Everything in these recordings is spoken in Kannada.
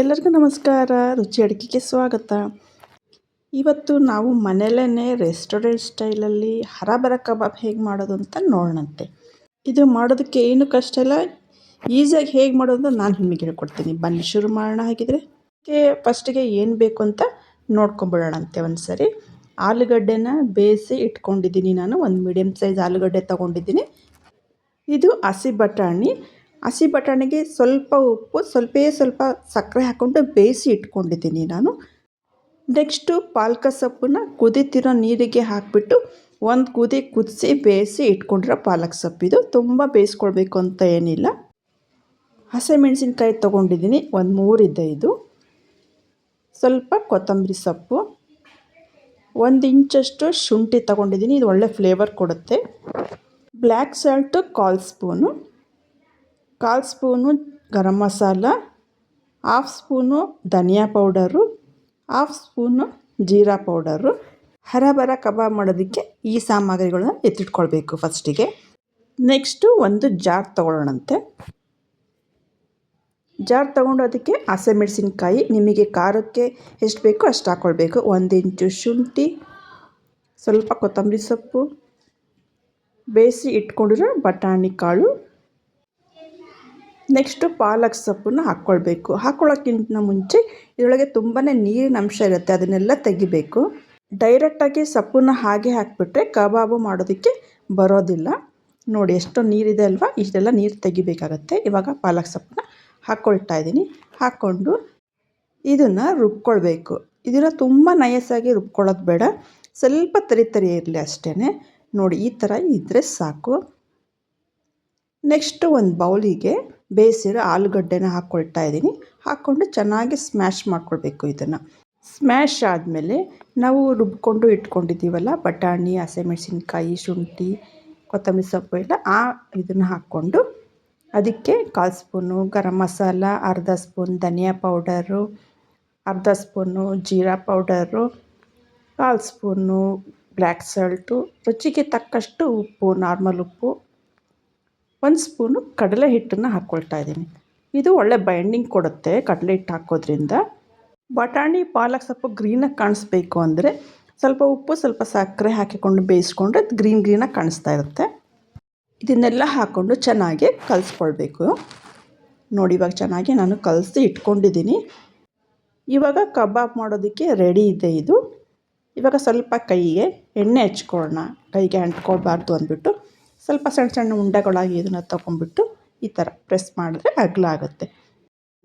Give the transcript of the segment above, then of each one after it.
ಎಲ್ಲರಿಗೂ ನಮಸ್ಕಾರ. ರುಚಿ ಅಡುಗೆಗೆ ಸ್ವಾಗತ. ಇವತ್ತು ನಾವು ಮನೆಯಲ್ಲೇ ರೆಸ್ಟೋರೆಂಟ್ ಸ್ಟೈಲಲ್ಲಿ ಹರಬರ ಕಬಾಬ್ ಹೇಗೆ ಮಾಡೋದು ಅಂತ ನೋಡೋಣಂತೆ ಇದು ಮಾಡೋದಕ್ಕೆ ಏನು ಕಷ್ಟ ಇಲ್ಲ. ಈಸಿಯಾಗಿ ಹೇಗೆ ಮಾಡೋದು ನಾನು ನಿಮಗೆ ಹೇಳ್ಕೊಡ್ತೀನಿ. ಬನ್ನಿ ಶುರು ಮಾಡೋಣ ಹಾಗಿದ್ರೆ. ಫಸ್ಟಿಗೆ ಏನು ಬೇಕು ಅಂತ ನೋಡ್ಕೊಂಬಿಡೋಣಂತೆ ಒಂದು ಸರಿ ಆಲೂಗಡ್ಡೆನ ಬೇಯಿಸಿ ಇಟ್ಕೊಂಡಿದ್ದೀನಿ ನಾನು. ಒಂದು ಮೀಡಿಯಮ್ ಸೈಜ್ ಆಲೂಗಡ್ಡೆ ತೊಗೊಂಡಿದ್ದೀನಿ. ಇದು ಹಸಿ ಬಟಾಣಿ ಹಸಿ ಬಟಾಣಿಗೆ ಸ್ವಲ್ಪ ಉಪ್ಪು, ಸ್ವಲ್ಪೇ ಸ್ವಲ್ಪ ಸಕ್ಕರೆ ಹಾಕ್ಕೊಂಡು ಬೇಯಿಸಿ ಇಟ್ಕೊಂಡಿದ್ದೀನಿ ನಾನು. ನೆಕ್ಸ್ಟು ಪಾಲಕ ಸೊಪ್ಪನ್ನ ಕುದೀತಿರೋ ನೀರಿಗೆ ಹಾಕಿಬಿಟ್ಟು ಒಂದು ಕುದಿ ಕುದಿಸಿ ಬೇಯಿಸಿ ಇಟ್ಕೊಂಡಿರೋ ಪಾಲಕ್ ಸೊಪ್ಪಿದು ತುಂಬ ಬೇಯಿಸ್ಕೊಳ್ಬೇಕು ಅಂತ ಏನಿಲ್ಲ. ಹಸಿಮೆಣಸಿನ್ಕಾಯಿ ತೊಗೊಂಡಿದ್ದೀನಿ, ಒಂದು ಮೂರಿದ್ದೆ ಇದು ಸ್ವಲ್ಪ ಕೊತ್ತಂಬರಿ ಸೊಪ್ಪು. ಒಂದು ಇಂಚಷ್ಟು ಶುಂಠಿ ತೊಗೊಂಡಿದ್ದೀನಿ, ಇದು ಒಳ್ಳೆ ಫ್ಲೇವರ್ ಕೊಡುತ್ತೆ. ಬ್ಲ್ಯಾಕ್ ಸಾಲ್ಟು ಕಾಲ್ ಸ್ಪೂನು. ಕಾಲು spoon garam masala, half spoon ಧನಿಯಾ ಪೌಡರು, ಹಾಫ್ ಸ್ಪೂನು ಜೀರಾ ಪೌಡರು. ಹರಬರ ಕಬಾಬ್ ಮಾಡೋದಕ್ಕೆ ಈ ಸಾಮಗ್ರಿಗಳನ್ನ ಎತ್ತಿಟ್ಕೊಳ್ಬೇಕು ಫಸ್ಟಿಗೆ. ನೆಕ್ಸ್ಟು ಒಂದು ಜಾರ್ ತೊಗೊಳ್ಳೋಣಂತೆ. ಜಾರ್ ತೊಗೊಂಡು ಅದಕ್ಕೆ ಹಸಿಮೆಣಸಿನ್ಕಾಯಿ ನಿಮಗೆ ಖಾರಕ್ಕೆ ಎಷ್ಟು ಬೇಕೋ ಅಷ್ಟು ಹಾಕ್ಕೊಳ್ಬೇಕು ಒಂದು ಇಂಚು ಶುಂಠಿ, ಸ್ವಲ್ಪ ಕೊತ್ತಂಬರಿ ಸೊಪ್ಪು, ಬೇಯಿಸಿ ಇಟ್ಕೊಂಡಿರೋ ಬಟಾಣಿ ಕಾಳು ನೆಕ್ಸ್ಟು ಪಾಲಕ್ ಸೊಪ್ಪನ್ನು ಹಾಕ್ಕೊಳ್ಬೇಕು. ಹಾಕ್ಕೊಳ್ಳೋಕ್ಕಿಂತ ಮುಂಚೆ ಇದರೊಳಗೆ ತುಂಬಾ ನೀರಿನ ಅಂಶ ಇರುತ್ತೆ, ಅದನ್ನೆಲ್ಲ ತೆಗಿಬೇಕು. ಡೈರೆಕ್ಟಾಗಿ ಸೊಪ್ಪನ್ನು ಹಾಗೆ ಹಾಕಿಬಿಟ್ರೆ ಕಬಾಬು ಮಾಡೋದಕ್ಕೆ ಬರೋದಿಲ್ಲ. ನೋಡಿ, ಎಷ್ಟು ನೀರಿದೆ ಅಲ್ವಾ? ಇಷ್ಟೆಲ್ಲ ನೀರು ತೆಗಿಬೇಕಾಗತ್ತೆ. ಇವಾಗ ಪಾಲಕ್ ಸೊಪ್ಪನ್ನ ಹಾಕ್ಕೊಳ್ತಾ ಇದ್ದೀನಿ. ಹಾಕ್ಕೊಂಡು ಇದನ್ನು ರುಬ್ಕೊಳ್ಬೇಕು. ಇದನ್ನು ತುಂಬ ನಯಸ್ಸಾಗಿ ರುಬ್ಕೊಳ್ಳೋದು ಬೇಡ. ಸ್ವಲ್ಪ ತರಿ ತರಿ ಇರಲಿ ಅಷ್ಟೇ ನೋಡಿ, ಈ ಥರ ಇದ್ದರೆ ಸಾಕು. ನೆಕ್ಸ್ಟು ಒಂದು ಬೌಲಿಗೆ ಬೇಯಿಸಿರೋ ಆಲೂಗಡ್ಡೆನ ಹಾಕ್ಕೊಳ್ತಾ ಇದ್ದೀನಿ. ಹಾಕ್ಕೊಂಡು ಚೆನ್ನಾಗಿ ಸ್ಮ್ಯಾಶ್ ಮಾಡ್ಕೊಳ್ಬೇಕು ಇದನ್ನು. ಸ್ಮ್ಯಾಶ್ ಆದಮೇಲೆ ನಾವು ರುಬ್ಕೊಂಡು ಇಟ್ಕೊಂಡಿದ್ದೀವಲ್ಲ, ಬಟಾಣಿ, ಹಸಿಮೆಣ್ಸಿನ್ಕಾಯಿ, ಶುಂಠಿ, ಕೊತ್ತಂಬರಿ ಸೊಪ್ಪು ಎಲ್ಲ ಆ ಇದನ್ನು ಹಾಕ್ಕೊಂಡು ಅದಕ್ಕೆ ಕಾಲು ಸ್ಪೂನು ಗರಂ ಮಸಾಲ, ಅರ್ಧ ಸ್ಪೂನ್ ಧನಿಯಾ ಪೌಡರು, ಅರ್ಧ ಸ್ಪೂನು ಜೀರಾ ಪೌಡರು, ಕಾಲು ಸ್ಪೂನು ಬ್ಲ್ಯಾಕ್ ಸಾಲ್ಟು, ರುಚಿಗೆ ತಕ್ಕಷ್ಟು ಉಪ್ಪು, ನಾರ್ಮಲ್ ಉಪ್ಪು ಒಂದು ಸ್ಪೂನು ಕಡಲೆ ಹಿಟ್ಟನ್ನು ಹಾಕ್ಕೊಳ್ತಾ ಇದ್ದೀನಿ. ಇದು ಒಳ್ಳೆ ಬೈಂಡಿಂಗ್ ಕೊಡುತ್ತೆ ಕಡಲೆ ಹಿಟ್ಟು ಹಾಕೋದ್ರಿಂದ. ಬಟಾಣಿ, ಪಾಲಕ್ ಸ್ವಲ್ಪ ಗ್ರೀನಾಗಿ ಕಾಣಿಸ್ಬೇಕು ಅಂದರೆ ಸ್ವಲ್ಪ ಉಪ್ಪು, ಸ್ವಲ್ಪ ಸಕ್ಕರೆ ಹಾಕಿಕೊಂಡು ಬೇಯಿಸ್ಕೊಂಡ್ರೆ ಗ್ರೀನ್ ಗ್ರೀನಾಗಿ ಕಾಣಿಸ್ತಾ ಇರುತ್ತೆ. ಇದನ್ನೆಲ್ಲ ಹಾಕ್ಕೊಂಡು ಚೆನ್ನಾಗಿ ಕಲಿಸ್ಕೊಳ್ಬೇಕು. ನೋಡಿ ಇವಾಗ ಚೆನ್ನಾಗಿ ನಾನು ಕಲಸಿ ಇಟ್ಕೊಂಡಿದ್ದೀನಿ. ಇವಾಗ ಕಬಾಬ್ ಮಾಡೋದಕ್ಕೆ ರೆಡಿ ಇದೆ ಇದು. ಇವಾಗ ಸ್ವಲ್ಪ ಕೈಗೆ ಎಣ್ಣೆ ಹಚ್ಕೊಳ್ಳೋಣ. ಕೈಗೆ ಅಂಟ್ಕೊಳ್ಬಾರ್ದು ಅಂದ್ಬಿಟ್ಟು. ಸ್ವಲ್ಪ ಸಣ್ಣ ಸಣ್ಣ ಉಂಡೆಗಳಾಗಿ ಇದನ್ನು ತೊಗೊಂಡ್ಬಿಟ್ಟು ಈ ಥರ ಪ್ರೆಸ್ ಮಾಡಿದ್ರೆ ಅಗಲ ಆಗುತ್ತೆ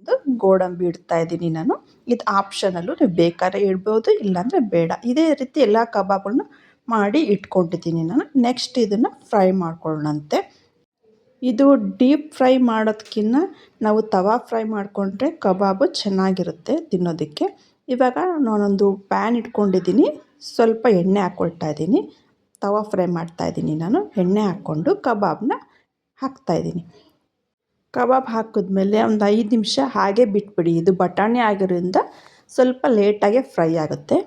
ಇದು ಗೋಡಂಬಿ ಇಡ್ತಾ ಇದ್ದೀನಿ ನಾನು. ಇದು ಆಪ್ಷನಲ್ಲೂ ನೀವು ಬೇಕಾದ್ರೆ ಇಡ್ಬೋದು, ಇಲ್ಲಾಂದರೆ ಬೇಡ. ಇದೇ ರೀತಿ ಎಲ್ಲ ಕಬಾಬ್ಗಳನ್ನ ಮಾಡಿ ಇಟ್ಕೊಂಡಿದ್ದೀನಿ ನಾನು. ನೆಕ್ಸ್ಟ್ ಇದನ್ನು ಫ್ರೈ ಮಾಡ್ಕೊಳ್ಳೋಣಂತೆ. ಇದು ಡೀಪ್ ಫ್ರೈ ಮಾಡೋದಕ್ಕಿಂತ ನಾವು ತವಾ ಫ್ರೈ ಮಾಡಿಕೊಂಡ್ರೆ ಕಬಾಬು ಚೆನ್ನಾಗಿರುತ್ತೆ ತಿನ್ನೋದಕ್ಕೆ. ಇವಾಗ ನಾನೊಂದು ಪ್ಯಾನ್ ಇಟ್ಕೊಂಡಿದ್ದೀನಿ. ಸ್ವಲ್ಪ ಎಣ್ಣೆ ಹಾಕ್ಕೊಳ್ತಾ ಇದ್ದೀನಿ. ತವಾ ಫ್ರೈ ಮಾಡ್ತಾಯಿದ್ದೀನಿ ನಾನು. ಎಣ್ಣೆ ಹಾಕ್ಕೊಂಡು ಕಬಾಬ್ನ ಹಾಕ್ತಾಯಿದ್ದೀನಿ ಕಬಾಬ್ ಹಾಕಿದ್ಮೇಲೆ ಒಂದು ಐದು ನಿಮಿಷ ಹಾಗೆ ಬಿಟ್ಬಿಡಿ. ಇದು ಬಟಾಣಿ ಆಗಿರೋದ್ರಿಂದ ಸ್ವಲ್ಪ ಲೇಟಾಗೆ ಫ್ರೈ ಆಗುತ್ತೆ.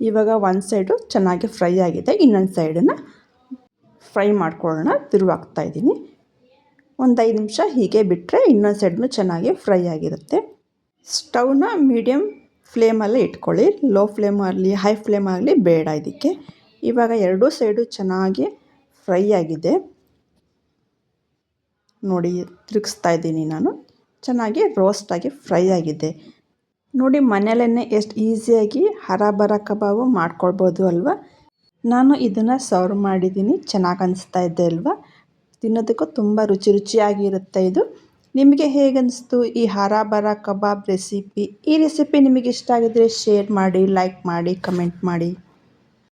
ಇವಾಗ ಒಂದು ಸೈಡು ಚೆನ್ನಾಗಿ ಫ್ರೈ ಆಗಿದೆ. ಇನ್ನೊಂದು ಸೈಡನ್ನ ಫ್ರೈ ಮಾಡ್ಕೊಳ್ಳೋಣ. ತಿರುವಾಗ್ತಾಯಿದ್ದೀನಿ ಒಂದು ಐದು ನಿಮಿಷ ಹೀಗೆ ಬಿಟ್ಟರೆ ಇನ್ನೊಂದು ಸೈಡ್ನು ಚೆನ್ನಾಗಿ ಫ್ರೈ ಆಗಿರುತ್ತೆ. ಸ್ಟವ್ನ ಮೀಡಿಯಮ್ ಫ್ಲೇಮಲ್ಲೇ ಇಟ್ಕೊಳ್ಳಿ. ಲೋ ಫ್ಲೇಮ್ ಆಗಲಿ ಹೈ ಫ್ಲೇಮ್ ಆಗಲಿ ಬೇಡ ಇದಕ್ಕೆ. ಇವಾಗ ಎರಡೂ ಸೈಡು ಚೆನ್ನಾಗಿ ಫ್ರೈ ಆಗಿದೆ. ನೋಡಿ, ತಿರುಗಿಸ್ತಾ ಇದ್ದೀನಿ ನಾನು. ಚೆನ್ನಾಗಿ ರೋಸ್ಟಾಗಿ ಫ್ರೈ ಆಗಿದೆ. ನೋಡಿ ಮನೆಯಲ್ಲೇ ಎಷ್ಟು ಈಸಿಯಾಗಿ ಹರಾಬರ ಕಬಾಬು ಮಾಡ್ಕೊಳ್ಬೋದು ಅಲ್ವಾ? ನಾನು ಇದನ್ನು ಸರ್ವ್ ಮಾಡಿದ್ದೀನಿ. ಚೆನ್ನಾಗಿ ಅನಿಸ್ತಾ ಇದ್ದೆ ಅಲ್ವಾ? ತಿನ್ನೋದಕ್ಕೂ ತುಂಬ ರುಚಿ ರುಚಿಯಾಗಿರುತ್ತೆ ಇದು. ನಿಮಗೆ ಹೇಗನ್ನಿಸ್ತು ಈ ಹರಾಬರ ಕಬಾಬ್ ರೆಸಿಪಿ ಈ ರೆಸಿಪಿ ನಿಮಗೆ ಇಷ್ಟ ಆಗಿದ್ರೆ ಶೇರ್ ಮಾಡಿ ಲೈಕ್ ಮಾಡಿ ಕಮೆಂಟ್ ಮಾಡಿ.